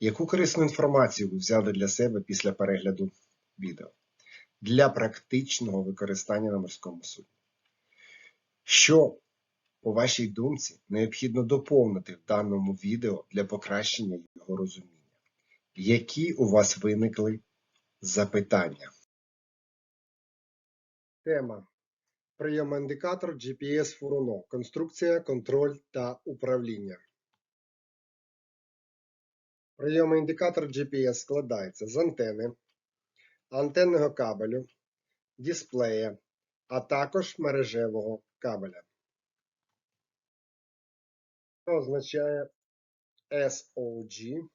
Яку корисну інформацію ви взяли для себе після перегляду відео для практичного використання на морському судні? Що, по вашій думці, необхідно доповнити в даному відео для покращення його розуміння? Які у вас виникли запитання? Тема Прийом-індикатор GPS Фуруно. Конструкція, контроль та управління. Прийом-індикатор GPS складається з антени, антенного кабелю, дисплея, а також мережевого кабеля. Що означає SOG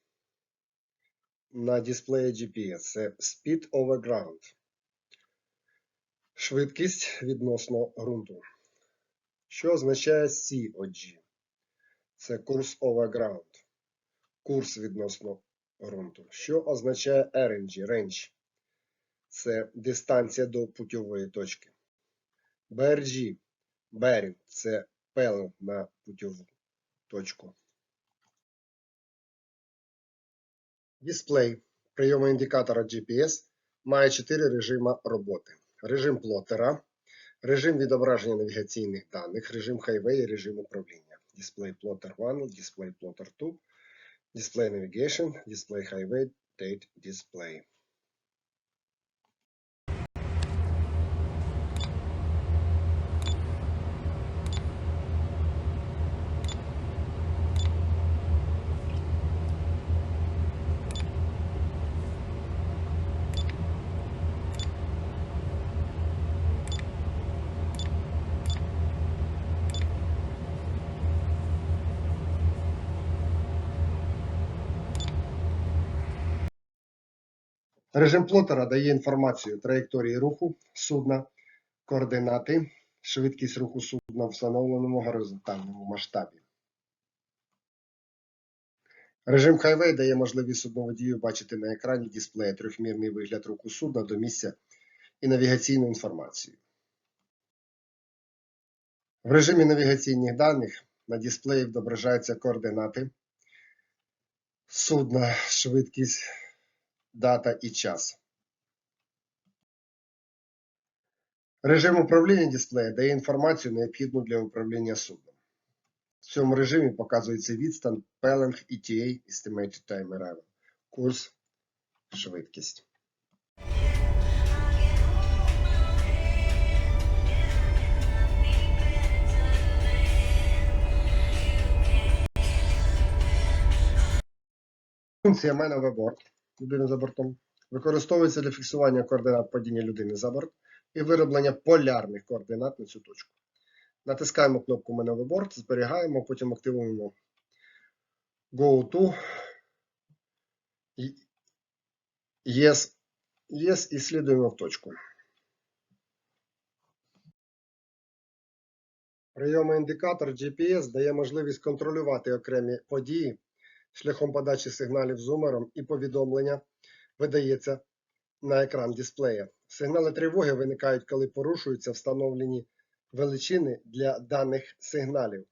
на дисплеї GPS? Це Speed over Ground. Швидкість відносно ґрунту. Що означає COG? Це курс over ground. Курс відносно ґрунту. Що означає RNG? Range. Це дистанція до путьової точки. BRG. Bearing – це пелен на путьову точку. Дисплей прийому-індикатора GPS має 4 режими роботи. Режим плотера, режим відображення навігаційних даних, режим і режим управління. Display Plotter 1, Display Plotter 2, Display Navigation, Display Highway, Date Display. Режим плотера дає інформацію траєкторії руху судна, координати, швидкість руху судна в встановленому горизонтальному масштабі. Режим Highway дає можливість судноводію бачити на екрані дисплея трьохмірний вигляд руху судна до місця і навігаційну інформацію. В режимі навігаційних даних на дисплеї відображаються координати судна, швидкість, дата і час. Режим управління дисплея дає інформацію, необхідну для управління судном. В цьому режимі показується відстань, пеленг, ETA, Estimated Time Arrival, курс, швидкість. Функція Man Overboard людини за бортом використовується для фіксування координат падіння людини за борт і вироблення полярних координат на цю точку. Натискаємо кнопку Man Overboard, зберігаємо, потім активуємо Go to Yes, yes і слідуємо в точку. Прийомний індикатор GPS дає можливість контролювати окремі події шляхом подачі сигналів зумером і повідомлення видається на екран дисплея. Сигнали тривоги виникають, коли порушуються встановлені величини для даних сигналів.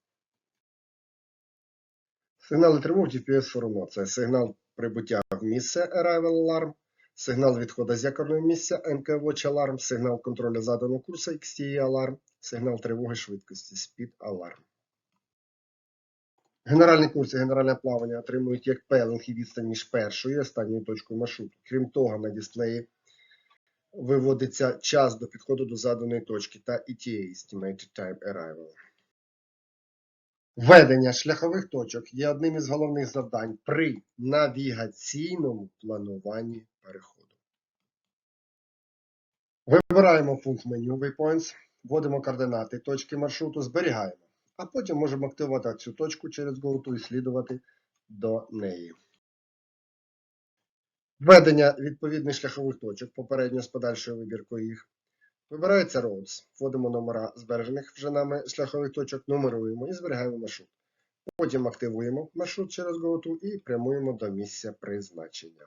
Сигнали тривог GPS Форумо це сигнал прибуття в місце Arrival Alarm, сигнал відходу з якорного місця NK Watch Alarm, сигнал контролю заданого курсу XTE Alarm, сигнал тривоги швидкості Speed Alarm. Генеральні курси генеральне плавання отримують як пелинг і відстань між першою і останньою точкою маршруту. Крім того, на дисплеї виводиться час до підходу до заданої точки та ETA Estimated Time Arrival. Введення шляхових точок є одним із головних завдань при навігаційному плануванні переходу. Вибираємо пункт меню Waypoints, вводимо координати точки маршруту, зберігаємо а потім можемо активувати цю точку через GoTo і слідувати до неї. Введення відповідних шляхових точок, попередньо з подальшою вибіркою їх. Вибирається roads, вводимо номера збережених вже нами шляхових точок, нумеруємо і зберігаємо маршрут. Потім активуємо маршрут через GoTo і прямуємо до місця призначення.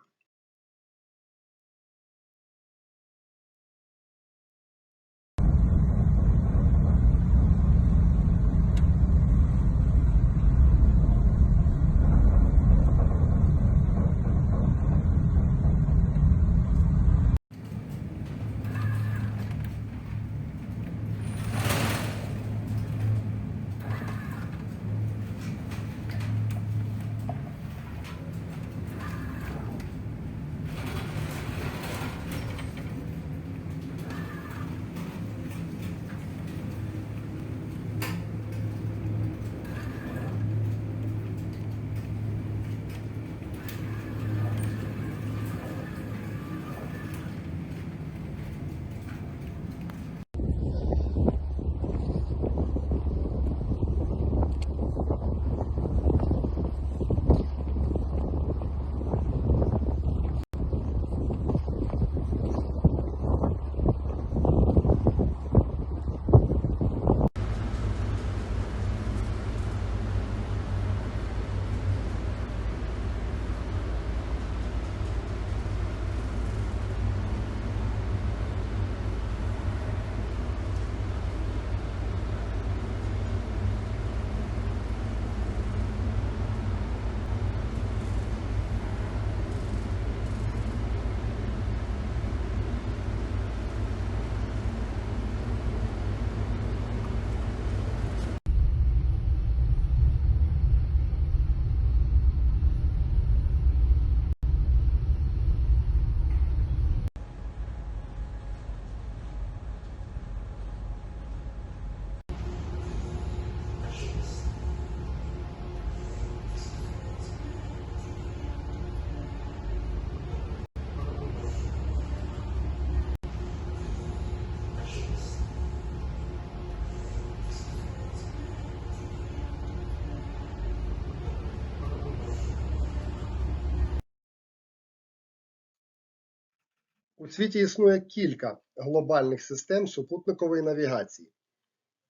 У світі існує кілька глобальних систем супутникової навігації,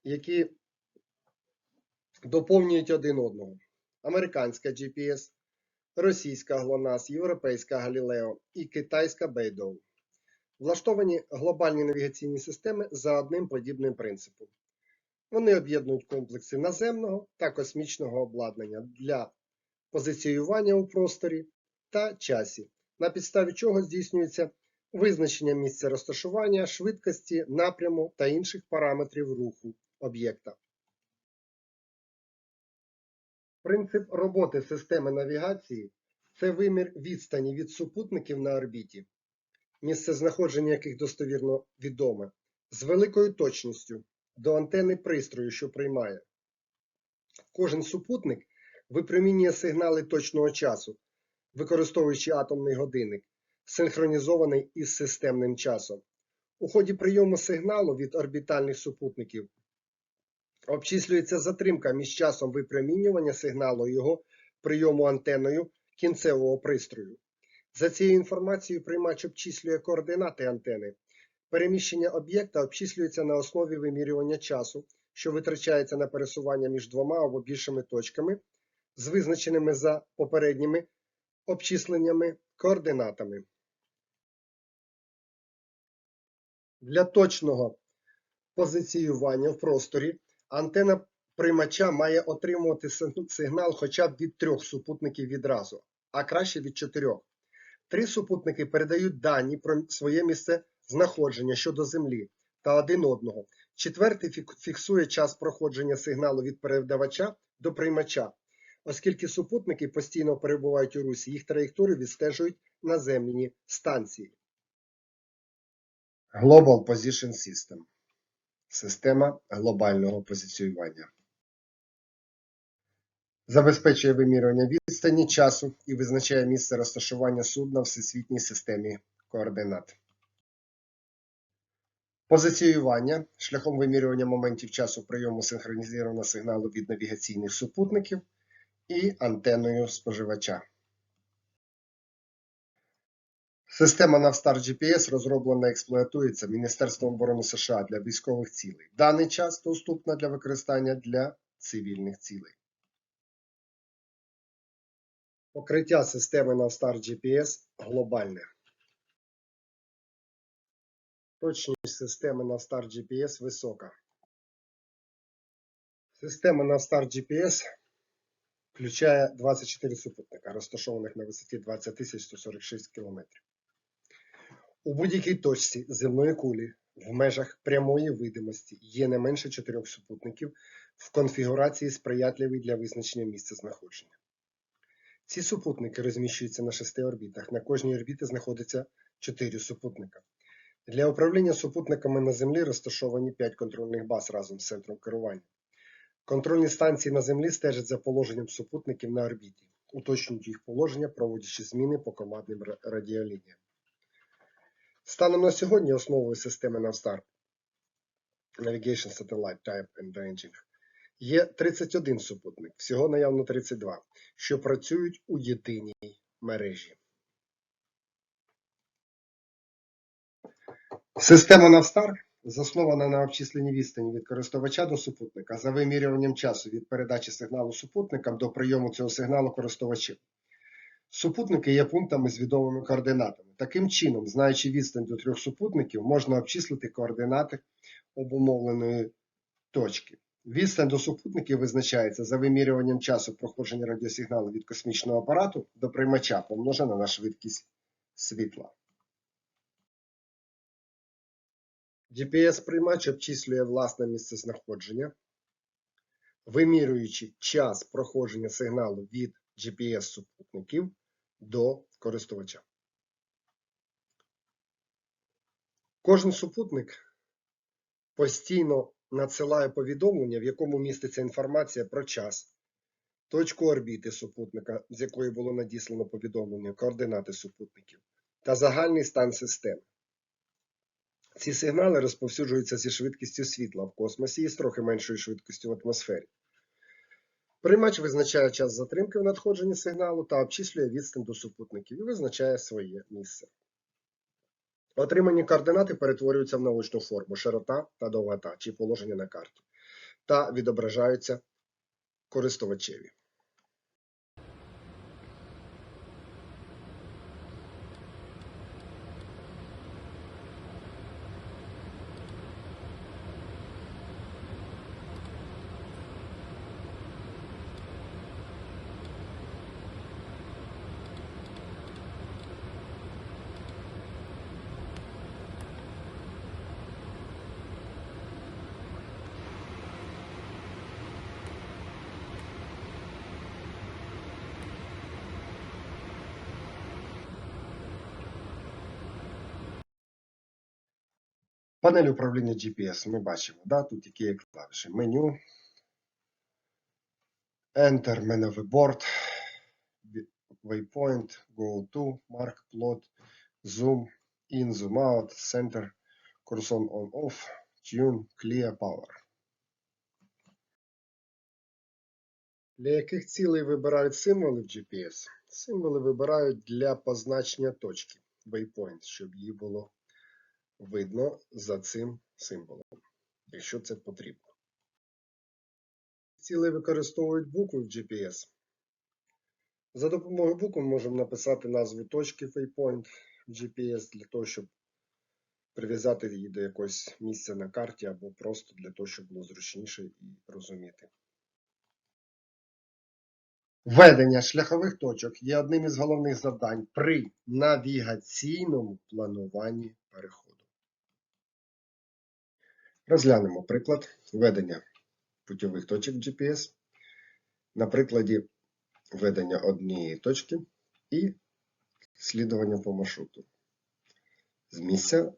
які доповнюють один одного. Американська GPS, російська GLONASS, європейська Galileo і китайська Beidou. Влаштовані глобальні навігаційні системи за одним подібним принципом. Вони об'єднують комплекси наземного та космічного обладнання для позиціювання у просторі та часі, на підставі чого здійснюється визначення місця розташування, швидкості, напряму та інших параметрів руху об'єкта. Принцип роботи системи навігації це вимір відстані від супутників на орбіті, місце знаходження яких достовірно відоме, з великою точністю до антени пристрою, що приймає. Кожен супутник випромінює сигнали точного часу, використовуючи атомний годинник, синхронізований із системним часом. У ході прийому сигналу від орбітальних супутників обчислюється затримка між часом випромінювання сигналу його прийому антеною кінцевого пристрою. За цією інформацією приймач обчислює координати антени. Переміщення об'єкта обчислюється на основі вимірювання часу, що витрачається на пересування між двома або більшими точками, з визначеними за попередніми обчисленнями координатами. Для точного позиціювання в просторі антена приймача має отримувати сигнал хоча б від трьох супутників відразу, а краще від чотирьох. Три супутники передають дані про своє місце знаходження щодо Землі та один одного. Четвертий фіксує час проходження сигналу від передавача до приймача. Оскільки супутники постійно перебувають у русі, їх траєкторію відстежують наземні станції. Global Position System Система глобального позиціювання. Забезпечує вимірювання відстані часу і визначає місце розташування судна в всесвітній системі координат. Позиціювання шляхом вимірювання моментів часу прийому синхронізованого сигналу від навігаційних супутників і антеною споживача. Система Navstar GPS розроблена і експлуатується Міністерством оборони США для військових цілей. В даний час доступна для використання для цивільних цілей. Покриття системи Navstar GPS глобальне. Точність системи Navstar GPS висока. Система Navstar GPS включає 24 супутника, розташованих на висоті 20 146 км. У будь-якій точці земної кулі в межах прямої видимості є не менше 4 супутників в конфігурації сприятливій для визначення місця знаходження. Ці супутники розміщуються на шести орбітах. На кожній орбіті знаходиться 4 супутника. Для управління супутниками на Землі розташовані 5 контрольних баз разом з центром керування. Контрольні станції на Землі стежать за положенням супутників на орбіті, уточнюють їх положення, проводячи зміни по командним радіолініям. Станом на сьогодні основою системи Navstar Navigation Satellite Type and Ranging є 31 супутник, всього наявно 32, що працюють у єдиній мережі. Система Navstar заснована на обчисленні відстані від користувача до супутника за вимірюванням часу від передачі сигналу супутникам до прийому цього сигналу користувачів. Супутники є пунктами з відомими координатами. Таким чином, знаючи відстань до трьох супутників, можна обчислити координати обумовленої точки. Відстань до супутників визначається за вимірюванням часу проходження радіосигналу від космічного апарату до приймача, помножена на швидкість світла. GPS-приймач обчислює власне місцезнаходження, вимірюючи час проходження сигналу від GPS-супутників до користувача. Кожен супутник постійно надсилає повідомлення, в якому міститься інформація про час, точку орбіти супутника, з якої було надіслано повідомлення, координати супутників та загальний стан системи. Ці сигнали розповсюджуються зі швидкістю світла в космосі і з трохи меншою швидкістю в атмосфері. Приймач визначає час затримки в надходженні сигналу та обчислює відстань до супутників і визначає своє місце. Отримані координати перетворюються в научну форму широта та довгота чи положення на карті та відображаються користувачеві. Панель управління GPS ми бачимо, да? тут які є клавіші. Меню, Enter, меновий борт, Waypoint, Go to, Mark, Plot, Zoom, In, Zoom Out, Center, Cursor on Off, Tune, Clear, Power. Для яких цілей вибирають символи в GPS? Символи вибирають для позначення точки, Waypoint, щоб її було видно за цим символом, якщо це потрібно. Цілей використовують букви в GPS. За допомогою букв ми можемо написати назву точки Waypoint в GPS для того, щоб прив'язати її до якогось місця на карті або просто для того, щоб було зручніше і розуміти. Введення шляхових точок є одним із головних завдань при навігаційному плануванні переходу. Розглянемо приклад введення путьових точок GPS на прикладі введення однієї точки і слідування по маршруту з місця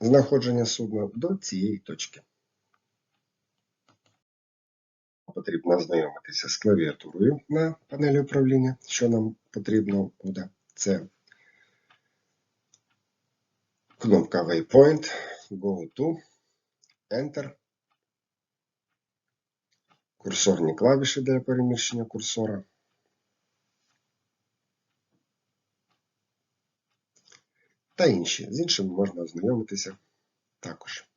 знаходження судна до цієї точки. Потрібно ознайомитися з клавіатурою на панелі управління. Що нам потрібно буде? Це кнопка Waypoint, Go to, Enter, курсорні клавіші для переміщення курсора. та інші. З іншими можна ознайомитися також.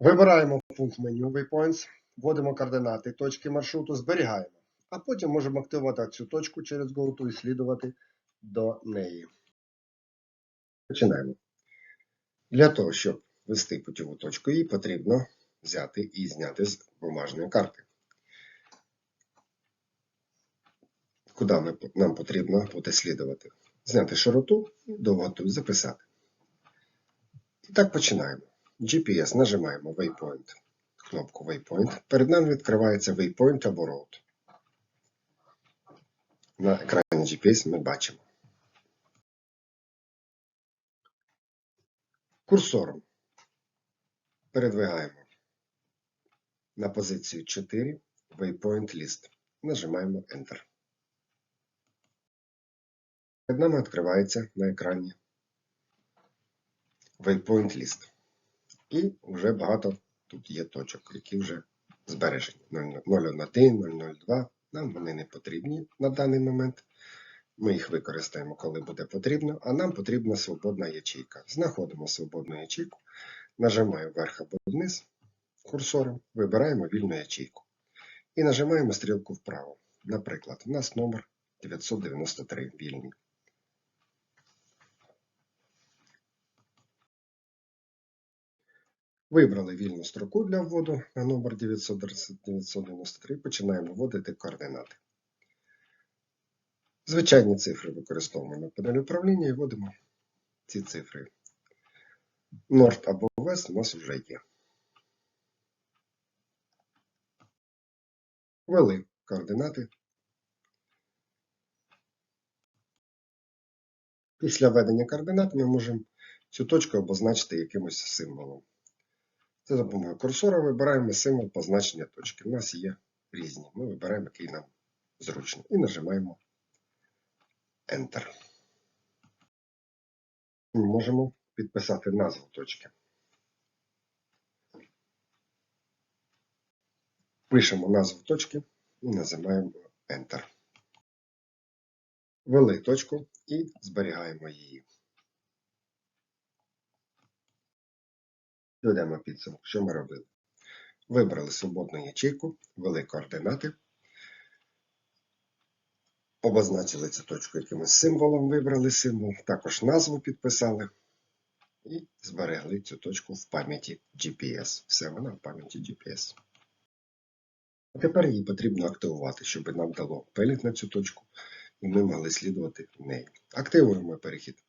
Вибираємо пункт меню Waypoints, вводимо координати точки маршруту, зберігаємо, а потім можемо активувати цю точку через GoTo і слідувати до неї. Починаємо. Для того, щоб ввести путіву точку І, потрібно взяти і зняти з бумажної карти. Куди нам потрібно буде слідувати? Зняти широту і довготу записати. І так починаємо. GPS нажимаємо Waypoint, кнопку Waypoint. Перед нами відкривається Waypoint або Road. На екрані GPS ми бачимо. Курсором передвигаємо на позицію 4 Waypoint List. Нажимаємо Enter. Перед нами відкривається на екрані Waypoint List. І вже багато тут є точок, які вже збережені. 001, 002. Нам вони не потрібні на даний момент. Ми їх використаємо, коли буде потрібно, а нам потрібна свободна ячейка. Знаходимо свободну ячейку, нажимаємо вверх або вниз курсором, вибираємо вільну ячейку. І нажимаємо стрілку вправо. Наприклад, у нас номер 993 вільний. Вибрали вільну строку для вводу на номер 993. Починаємо вводити координати. Звичайні цифри використовуємо на панелі управління і вводимо ці цифри. Норд або Вест у нас вже є. Ввели координати. Після введення координат ми можемо цю точку обозначити якимось символом. За допомогою курсора вибираємо символ позначення точки. У нас є різні. Ми вибираємо, який нам зручно. І нажимаємо Enter. Можемо підписати назву точки. Пишемо назву точки і називаємо Enter. Ввели точку і зберігаємо її. Додаємо підсумок, що ми робили. Вибрали свободну ячейку, ввели координати, обозначили цю точку якимось символом, вибрали символ, також назву підписали і зберегли цю точку в пам'яті GPS. Все вона в пам'яті GPS. А тепер її потрібно активувати, щоб нам дало перелік на цю точку, і ми могли слідувати неї. Активуємо перехід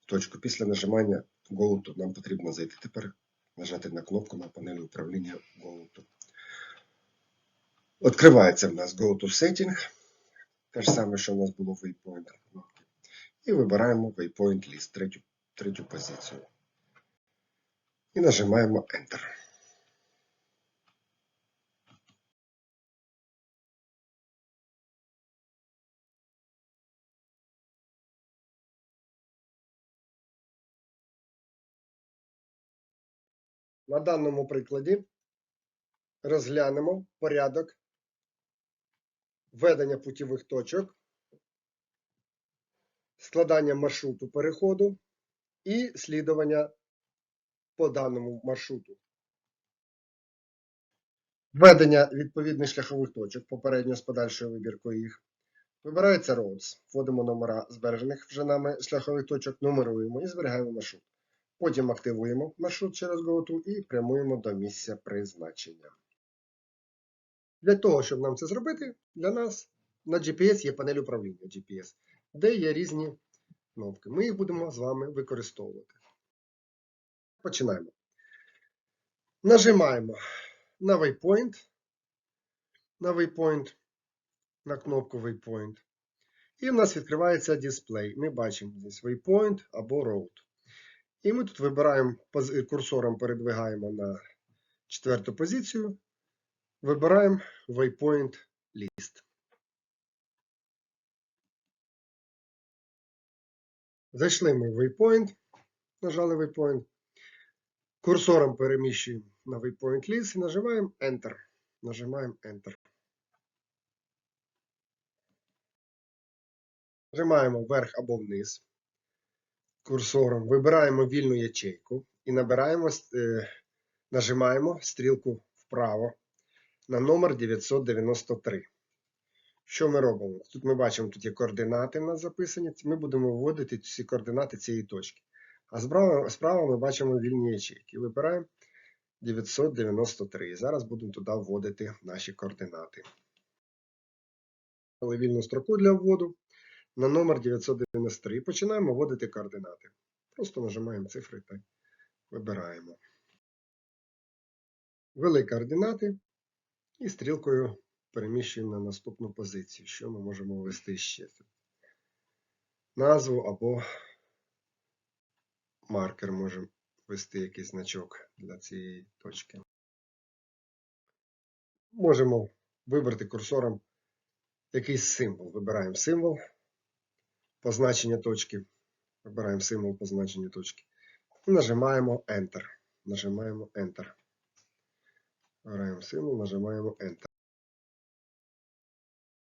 в точку. Після нажимання Go to нам потрібно зайти тепер нажати на кнопку на панелі управління GoTo. Відкривається в нас GoTo Setting. Те ж саме, що в нас було в Waypoint кнопки. І вибираємо Waypoint List, третю, третю позицію. І нажимаємо Enter. На даному прикладі розглянемо порядок введення путівих точок, складання маршруту переходу і слідування по даному маршруту. Введення відповідних шляхових точок попередньо з подальшою вибіркою їх. Вибирається Roads. Вводимо номера збережених вже нами шляхових точок, нумеруємо і зберігаємо маршрут. Потім активуємо маршрут через GoTo і прямуємо до місця призначення. Для того, щоб нам це зробити, для нас на GPS є панель управління GPS, де є різні кнопки. Ми їх будемо з вами використовувати. Починаємо. Нажимаємо на Waypoint, на Waypoint, на кнопку Waypoint. І в нас відкривається дисплей. Ми бачимо здесь Waypoint або Road. І ми тут вибираємо курсором передвигаємо на четверту позицію. Вибираємо Waypoint List. Зайшли ми в Waypoint, нажали Waypoint. Курсором переміщуємо на Waypoint List і нажимаємо Enter. Нажимаємо Enter. Нажимаємо вверх або вниз курсором, вибираємо вільну ячейку і набираємо, е, нажимаємо стрілку вправо на номер 993. Що ми робимо? Тут ми бачимо, тут є координати в нас записані. Ми будемо вводити ці координати цієї точки. А справа, справа ми бачимо вільні ячейки. Вибираємо 993. І зараз будемо туди вводити наші координати. Вільну строку для вводу на номер 993 і починаємо вводити координати. Просто нажимаємо цифри та вибираємо. Ввели координати і стрілкою переміщуємо на наступну позицію, що ми можемо ввести ще. Назву або маркер можемо ввести якийсь значок для цієї точки. Можемо вибрати курсором якийсь символ. Вибираємо символ позначення точки. Вибираємо символ позначення точки. Нажимаємо Enter. Нажимаємо Enter. Вибираємо символ, нажимаємо Enter.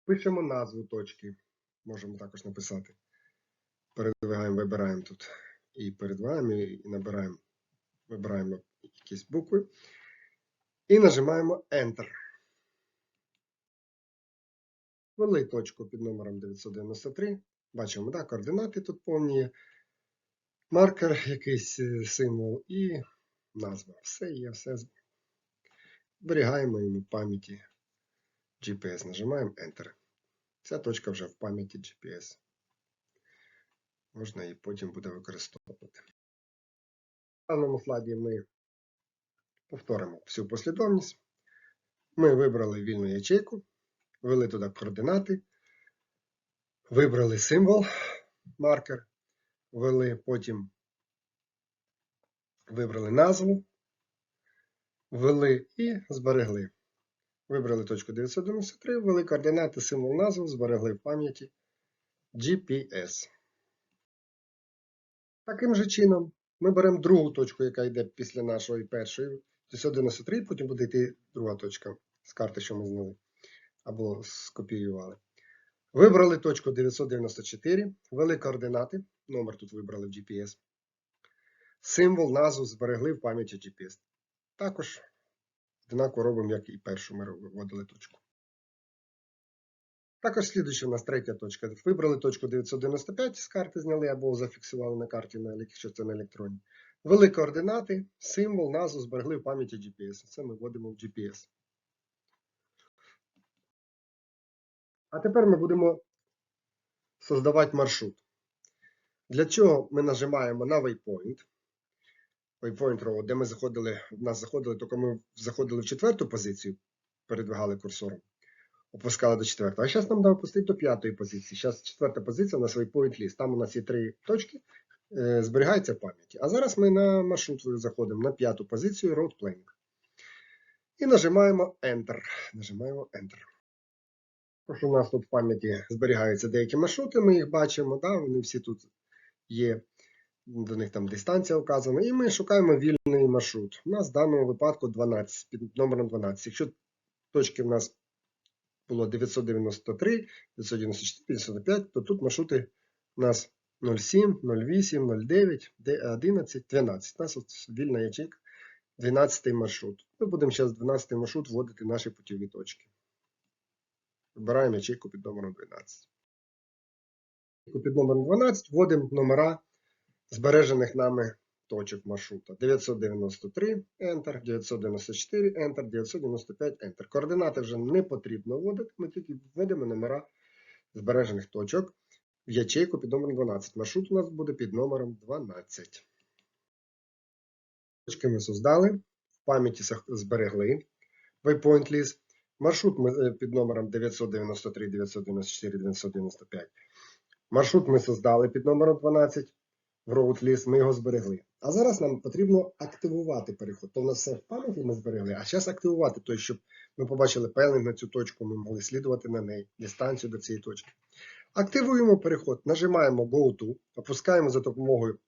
Пишемо назву точки. Можемо також написати. Передвигаємо, вибираємо тут. І передвигаємо і набираємо. Вибираємо якісь букви. І нажимаємо Enter. Ввели точку під номером 993. Бачимо, так, координати тут повні. Маркер, якийсь е, символ і назва. Все є, все. Зберігаємо йому в пам'яті GPS. Нажимаємо Enter. Ця точка вже в пам'яті GPS. Можна її потім буде використовувати. В даному слайді ми повторимо всю послідовність. Ми вибрали вільну ячейку, ввели туди координати, вибрали символ, маркер, ввели потім вибрали назву, ввели і зберегли. Вибрали точку 993, ввели координати, символ назву, зберегли в пам'яті GPS. Таким же чином, ми беремо другу точку, яка йде після нашої першої, 993, потім буде йти друга точка з карти, що ми зняли або скопіювали. Вибрали точку 994, ввели координати, номер тут вибрали в GPS. Символ, назву зберегли в пам'яті GPS. Також однаково робимо, як і першу ми вводили точку. Також слідуюча у нас третя точка. Вибрали точку 995 з карти зняли або зафіксували на карті, якщо це на електроні. Ввели координати, символ, назву зберегли в пам'яті GPS. Це ми вводимо в GPS. А тепер ми будемо создавати маршрут. Для чого ми нажимаємо на waypoint. Waypoint де ми заходили, в нас заходили, тільки ми заходили в четверту позицію, передвигали курсором, опускали до четвертої. А зараз нам треба опустити до п'ятої позиції. Зараз четверта позиція у нас waypoint list. Там у нас є три точки, е, зберігається в пам'яті. А зараз ми на маршрут заходимо на п'яту позицію road planning. І нажимаємо Enter. Нажимаємо Enter. Тож у нас тут в пам'яті зберігаються деякі маршрути, ми їх бачимо, да, вони всі тут є, до них там дистанція вказана, і ми шукаємо вільний маршрут. У нас в даному випадку 12, під номером 12. Якщо точки в нас було 993, 994, 995, то тут маршрути у нас 07, 08, 09, 11, 12. У нас от вільна ячейка, 12 маршрут. Ми будемо зараз 12 маршрут вводити наші путіві точки. Вибираємо ячейку під номером 12. Під номером 12 вводимо номера збережених нами точок маршрута. 993 Enter, 994 Enter, 995 Enter. Координати вже не потрібно вводити, ми тільки вводимо номера збережених точок в ячейку під номером 12. Маршрут у нас буде під номером 12. Точки ми создали, в пам'яті зберегли waypoint list. Маршрут ми під номером 993, 994, 995. Маршрут ми создали під номером 12 в list, ми його зберегли. А зараз нам потрібно активувати переход. То в нас все в пам'яті ми зберегли, а зараз активувати, тобто, щоб ми побачили певний на цю точку, ми могли слідувати на неї, дистанцію до цієї точки. Активуємо переход, нажимаємо Go to, опускаємо за допомогою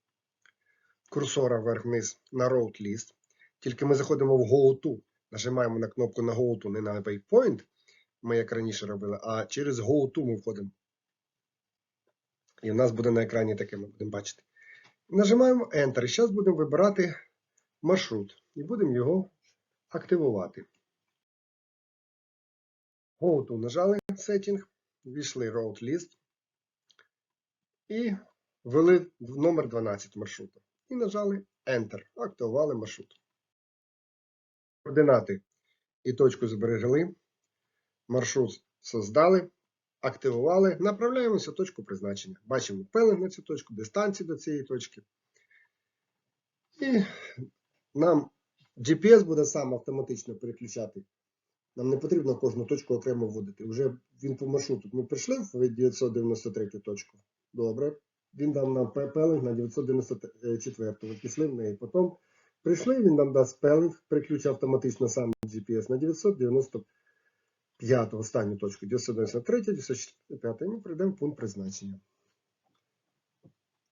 курсора вверх-вниз на road list. Тільки ми заходимо в Go to. Нажимаємо на кнопку на Go to, не на Waypoint, ми як раніше робили, а через Go to ми входимо. І в нас буде на екрані таке, ми будемо бачити. Нажимаємо Enter. Зараз будемо вибирати маршрут і будемо його активувати. Go to нажали Setting, ввійшли Road List і ввели номер 12 маршруту. І нажали Enter. Активували маршрут. Координати і точку зберегли. Маршрут создали, активували. Направляємося в точку призначення. Бачимо пелинг на цю точку, дистанцію до цієї точки. І нам GPS буде сам автоматично переключати. Нам не потрібно кожну точку окремо вводити. Вже він по маршруту. Ми прийшли в 993 точку. Добре. Він дав нам пелинг на 994. Ми пішли в неї. Потім прийшли, він нам дасть пелинг, переключить автоматично сам GPS на 995 останню точку. 993, 995. І ми прийдемо в пункт призначення.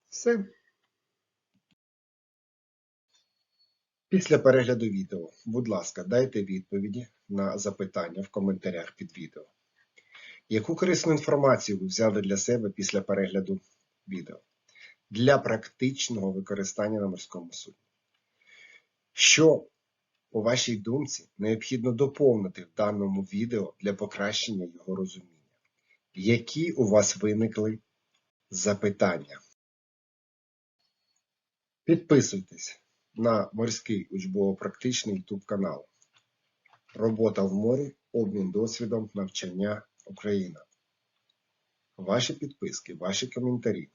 Все. Після перегляду відео, будь ласка, дайте відповіді на запитання в коментарях під відео. Яку корисну інформацію ви взяли для себе після перегляду відео для практичного використання на морському судні? Що, по вашій думці, необхідно доповнити в даному відео для покращення його розуміння? Які у вас виникли запитання? Підписуйтесь на морський учбово-практичний YouTube канал. Робота в морі, обмін досвідом, навчання Україна. Ваші підписки, ваші коментарі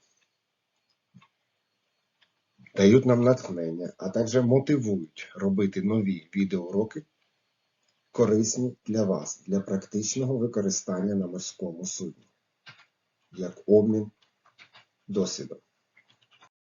дають нам натхнення, а також мотивують робити нові відеоуроки, корисні для вас, для практичного використання на морському судні, як обмін досвідом.